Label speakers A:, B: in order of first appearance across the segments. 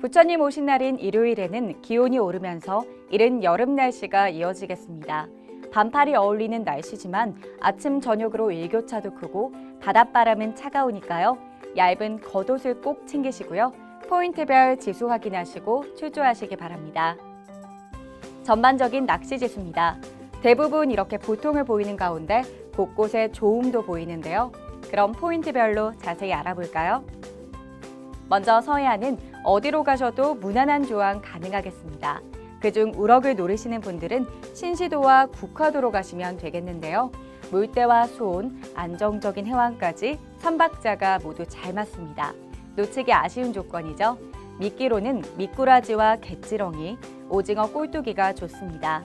A: 부처님 오신 날인 일요일에는 기온이 오르면서 이른 여름 날씨가 이어지겠습니다. 반팔이 어울리는 날씨지만 아침 저녁으로 일교차도 크고 바닷바람은 차가우니까요. 얇은 겉옷을 꼭 챙기시고요. 포인트별 지수 확인하시고 출조하시기 바랍니다. 전반적인 낚시 지수입니다. 대부분 이렇게 보통을 보이는 가운데 곳곳에 조음도 보이는데요. 그럼 포인트별로 자세히 알아볼까요? 먼저 서해안은 어디로 가셔도 무난한 조항 가능하겠습니다. 그중 우럭을 노리시는 분들은 신시도와 국화도로 가시면 되겠는데요. 물때와 수온, 안정적인 해왕까지 선박자가 모두 잘 맞습니다. 놓치기 아쉬운 조건이죠. 미끼로는 미꾸라지와 갯지렁이, 오징어 꼴뚜기가 좋습니다.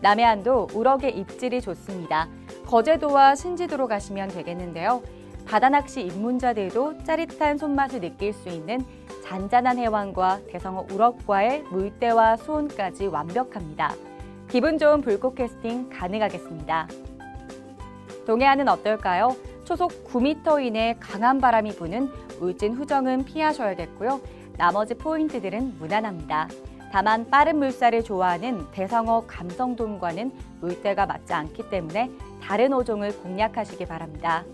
A: 남해안도 우럭의 입질이 좋습니다. 거제도와 신지도로 가시면 되겠는데요. 바다낚시 입문자들도 짜릿한 손맛을 느낄 수 있는 잔잔한 해왕과 대성어 우럭과의 물때와 수온까지 완벽합니다. 기분 좋은 불꽃 캐스팅 가능하겠습니다. 동해안은 어떨까요? 초속 9m 이내 강한 바람이 부는 울진 후정은 피하셔야겠고요. 나머지 포인트들은 무난합니다. 다만 빠른 물살을 좋아하는 대성어 감성돔과는 물때가 맞지 않기 때문에 다른 어종을 공략하시기 바랍니다.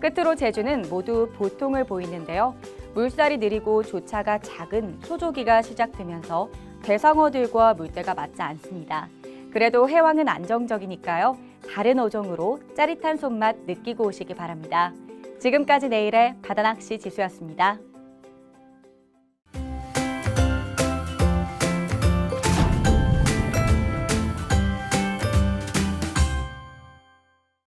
A: 끝으로 제주는 모두 보통을 보이는데요. 물살이 느리고 조차가 작은 소조기가 시작되면서 대상어들과 물때가 맞지 않습니다. 그래도 해왕은 안정적이니까요. 다른 어종으로 짜릿한 손맛 느끼고 오시기 바랍니다. 지금까지 내일의 바다낚시 지수였습니다.